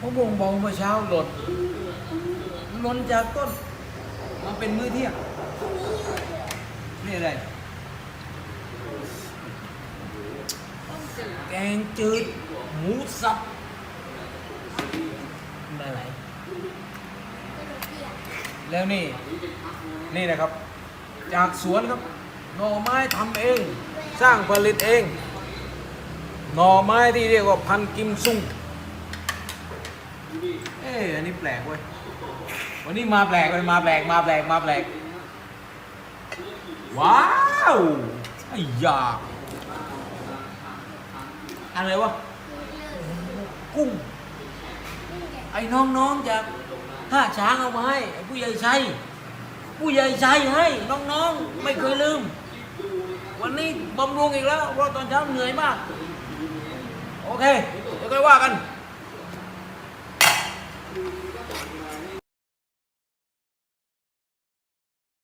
มะวงเบาเมื่อเช้าหล่นหล่นจากต้นมาเป็นมื้อเที่ยงนี่อะไรแกงจืด หมูสับได้ไหนแล้วนี่ นี่นะครับ จากสวนครับ หน่อไม้ทำเอง สร้างผลิตเอง หน่อไม้ที่เรียกว่าพันกิมซุง เอ้อันนี้แปลกเว้ย วันนี้มาแปลกเลยมาแปลกมาแปลกมาแปลก ว้าวไอ้ยาอะไรวะ กุ้ง ไอ้น้องๆจากท่าช้างเอามาให้ผู้ใหญ่ชัยผู้ใหญ่ชัยให้น้องๆ ไม่เคยลืม วันนี้บำรุงอีกแล้วเพราะตอนเช้าเหนื่อยมาก โอเคเดี๋ยวค่อยว่ากัน いい?